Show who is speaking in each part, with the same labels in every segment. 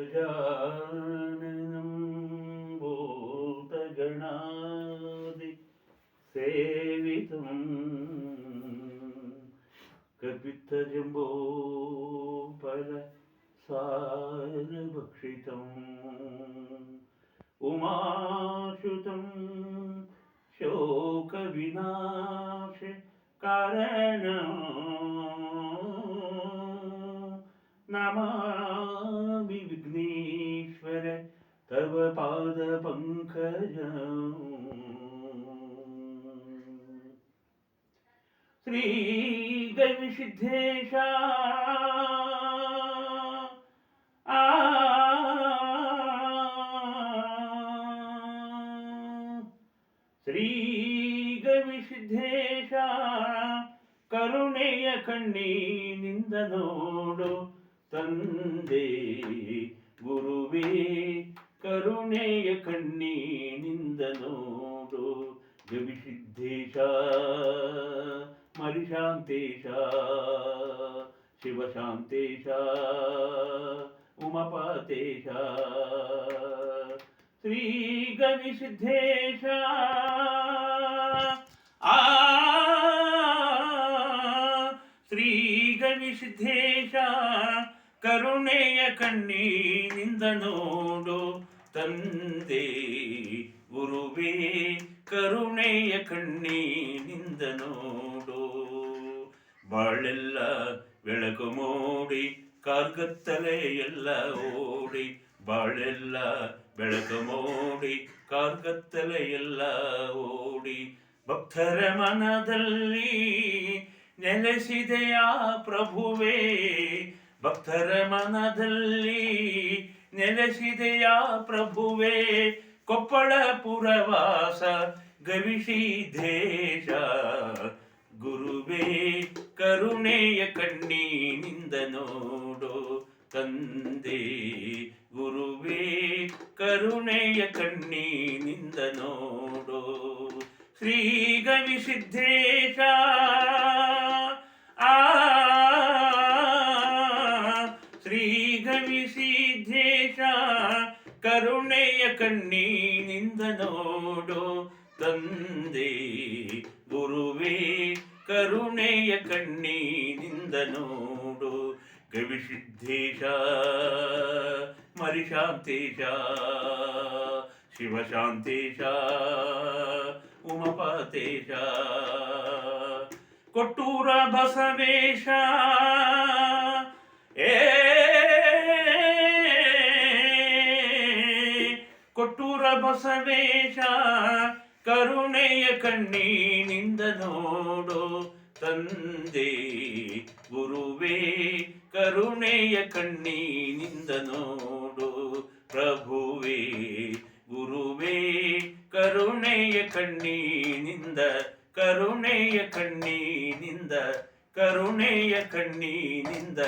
Speaker 1: गजाननं भूतगणादि सेवितुं कपितजम्बो परसारभक्षितम् उमाशुतं शोकविनाश कारणं नमः विघ्नेश्वर तव पादपङ्कजम् श्रीगविसिद्धेशा आ ಶ್ರೀಗವಿಸಿದ್ದೇಶ ಕರುಣೆಯ ಕಣ್ಣೀನಿಂದ ನೋಡು ತಂದೆ ಗುರುವೇ ಕರುಣೆಯ ಕಣ್ಣೀನಿಂದ ನೋಡು ಗವಿಸಿದ್ದೇಶ ಮರಿಶಾಂತೇಶ ಶಿವಶಾಂತೇಶ ಉಮಪಾತೇಶ ಶ್ರೀ ಗವಿಸಿದ್ದೇಶ ಆ ಶ್ರೀ ಗವಿಸಿದ್ದೇಶ ಕರುಣೆಯ ಕಣ್ಣೀನಿಂದ ನೋಡು ತಂದೆ ಗುರುವೇ, ಕರುಣೆಯ ಕಣ್ಣೀನಿಂದ ನೋಡು. ಬಾಳೆಲ್ಲ ಬೆಳಕು ಮೂಡಿ ಕಾರ್ಗತ್ತಲೆ ಎಲ್ಲ ಓಡಿ, ಬಾಳೆಲ್ಲ ಬೆಳಕು ಮೂಡಿ ಕಾರ್ಗತ್ತಲೆ ಎಲ್ಲ ಓಡಿ, ಭಕ್ತರ ಮನದಲ್ಲಿ ನೆಲೆಸಿದೆಯಾ ಪ್ರಭುವೇ? ಭಕ್ತರ ಮನದಲ್ಲಿ ನೆಲೆಸಿದೆಯಾ ಪ್ರಭುವೇ? ಕೊಪ್ಪಳ ಪುರವಾಸ ಗವಿಸಿದ್ದೇಶ ಗುರುವೇ, ಕರುಣೆಯ ಕಣ್ಣೀನಿಂದ ನೋಡು ತಂದೆ. ಗುರುವೇ, ಕರುಣೆಯ ಕಣ್ಣೀನಿಂದ ನೋಡು ಶ್ರೀ ಗವಿಸಿದ್ದೇಶ. ಶ್ರೀ ಗವಿಸಿದ್ದೇಶ ಕರುಣೆಯ ಕಣ್ಣೀನಿಂದ ನೋಡು. ತಂದೆ, ಗುರುವೇ, ಕರುಣೆಯ ಕಣ್ಣೀನಿಂದ ನೋಡು. ಗವಿಸಿದ್ದೇಶ, ಮರಿಶಾಂತೇಶ, ಶಿವಶಾಂತೇಶ, ಉಮಪಾತೇಶ. ಕೊಟ್ಟೂರ ಬಸವೇಶ ಕೊಟ್ಟೂರ ಬಸವೇಶ, ಕರುಣೆಯ ಕಣ್ಣೀನಿಂದ ನೋಡು. ತಂದೆ, ಗುರುವೇ, ಕರುಣೆಯ ಕಣ್ಣೀನಿಂದ ನೋಡು. ಪ್ರಭುವೇ, ಗುರುವೇ, ಕರುಣೆಯ ಕಣ್ಣೀನಿಂದ ಕರುಣೆಯ ಕಣ್ಣೀನಿಂದ ಕರುಣೆಯ ಕಣ್ಣೀನಿಂದ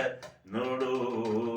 Speaker 1: ನೋಡು.